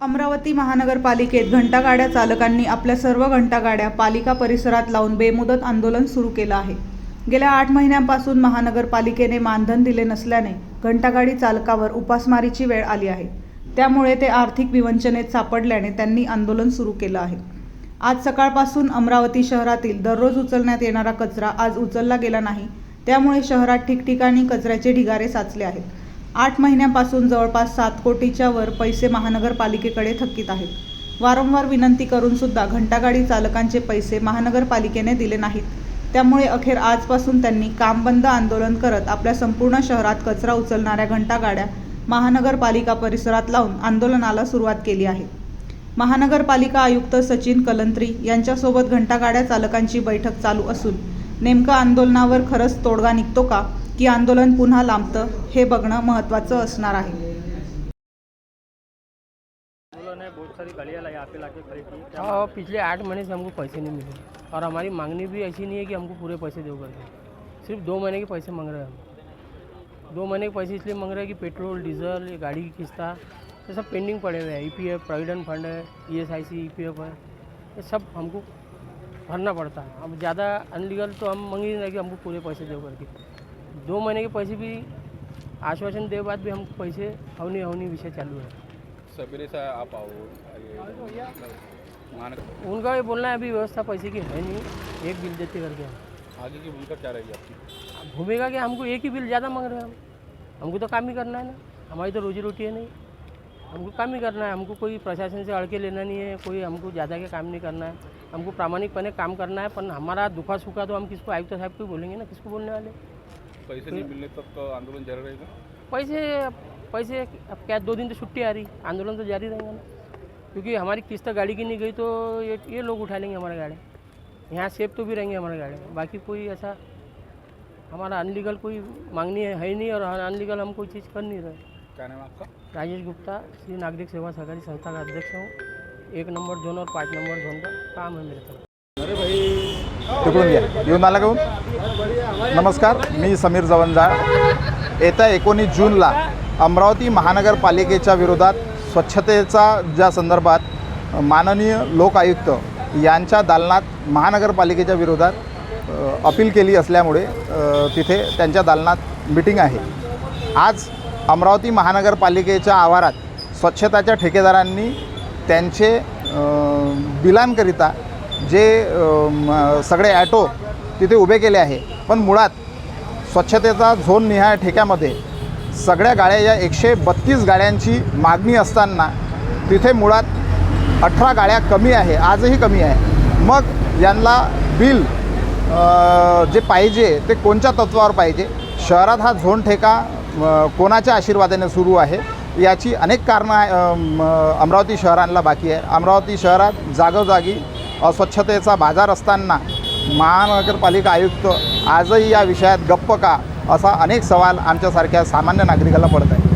अमरावती महानगरपालिकेत घंटागाड्या चालकांनी आपल्या सर्व घंटागाड्या पालिका परिसरात लावून बेमुदत आंदोलन सुरू केलं आहे. गेल्या आठ महिन्यांपासून महानगरपालिकेने मानधन दिले नसल्याने घंटागाडी चालकावर उपासमारीची वेळ आली आहे. त्यामुळे ते आर्थिक विवंचनेत सापडल्याने त्यांनी आंदोलन सुरू केलं आहे. आज सकाळपासून अमरावती शहरातील दररोज उचलण्यात येणारा कचरा आज उचलला गेला नाही. त्यामुळे शहरात ठिकठिकाणी कचऱ्याचे ढिगारे साचले आहेत. आठ महिन्यांपासून जवळपास सात कोटीच्या वर पैसे महानगरपालिकेकडे थकीत आहेत. वारंवार विनंती करून सुद्धा घंटागाडी चालकांचे पैसे महानगरपालिकेने दिले नाहीत. त्यामुळे अखेर आजपासून त्यांनी काम बंद आंदोलन करत आपल्या संपूर्ण शहरात कचरा उचलणाऱ्या घंटागाड्या महानगरपालिका परिसरात लावून आंदोलनाला सुरुवात केली आहे. महानगरपालिका आयुक्त सचिन कलंत्री यांच्यासोबत घंटागाड्या चालकांची बैठक चालू असून नेमकं आंदोलनावर खरंच तोडगा निघतो का? की आंदोलन पुन्हा लांबतं हे बघणं महत्त्वाचं असणार आहे. हाँ पिछले आठ महीने से हमको पैसे नहीं मिले। और हमारी मांगनी भी ऐसी नहीं है कि हमको पूरे पैसे दो करके। सिर्फ दो महीने के पैसे मांग रहे हैं हम। दो महीने के पैसे इसलिए मांग रहे हैं कि पेट्रोल डीजल ये गाड़ी की किस्ता ये सब पेंडिंग पड़े हुए हैं। E P F provident fund है E S I C E P F है। ये सब हमको भरना पड़ता है। अब ज़्यादा अनलीगल तो हम मांग ही नहीं रहे कि हमको पूरे पैसे दो करके। दो महीने के पैसे भी आश्वासन दे बाद भी हमको पैसे अवनी अवनी विषय चालू है। सवेरे से आप आओ उनका ये बोलना है अभी व्यवस्था पैसे की है नहीं एक बिल देते करके हम। आगे की भूमिका क्या रहेगी आपकी? भूमिका कि हमको एक ही बिल ज़्यादा मांग रहे हैं हम। हमको तो काम ही करना है ना हमारी तो रोजी रोटी है नहीं। हमको काम ही करना है हमको कोई प्रशासन से अड़के लेना नहीं है कोई हमको ज़्यादा के काम नहीं करना है। हमको प्रामाणिकपने काम करना है पर हमारा दुखा सुखा तो हम किसको आयुक्त साहब को बोलेंगे ना किसको बोलने वाले? पैसे नहीं मिलने तक तो आंदोलन जारी रहेगा? पैसे पैसे अब क्या दो दिन तो छुट्टी आ रही आंदोलन तो जारी रहेगा ना। क्योंकि हमारी किस्त गाड़ी की नहीं गई तो ये ये लोग उठा लेंगे हमारे गाड़ी। यहाँ सेफ़ तो भी रहेंगे हमारे गाड़ी। बाकी कोई ऐसा हमारा अनलीगल कोई मांगनी है, है नहीं और अनलीगल हम कोई चीज़ कर नहीं रहे। क्या नाम आपका? राजेश गुप्ता श्री नागरिक सेवा सहकारी संस्था का अध्यक्ष हूँ। एक नंबर जोन और पाँच नंबर जोन का काम है मेरे तरफ़। तिकडून घ्या येऊन आला का नमस्कार मी समीर जवंजाळ. येत्या एकोणीस जूनला अमरावती महानगरपालिकेच्या विरोधात स्वच्छतेचा ज्या संदर्भात माननीय लोकायुक्त यांच्या दालनात महानगरपालिकेच्या विरोधात अपील केली असल्यामुळे तिथे त्यांच्या दालनात मिटिंग आहे. आज अमरावती महानगरपालिकेच्या आवारात स्वच्छताच्या ठेकेदारांनी त्यांचे बिलांकरिता जे सगळे ॲटो तिथे उभे केले आहे. पण मुळात स्वच्छतेचा झोन निहाय ठेक्यामध्ये सगळ्या गाड्या या एकशे बत्तीस गाड्यांची मागणी असताना तिथे मुळात अठरा गाड्या कमी आहे आजही कमी आहे. मग यांना बिल जे पाहिजे ते कोणत्या तत्वावर पाहिजे? शहरात हा झोन ठेका कोणाच्या आशीर्वादाने सुरू आहे? याची अनेक कारणं आहे, अमरावती शहरांना बाकी आहे. अमरावती शहरात जागोजागी अस्वच्छतेचा बाजार असताना महानगरपालिका आयुक्त आजही या विषयात गप्प का असा अनेक सवाल आमच्यासारख्या सामान्य नागरिकाला पडत आहे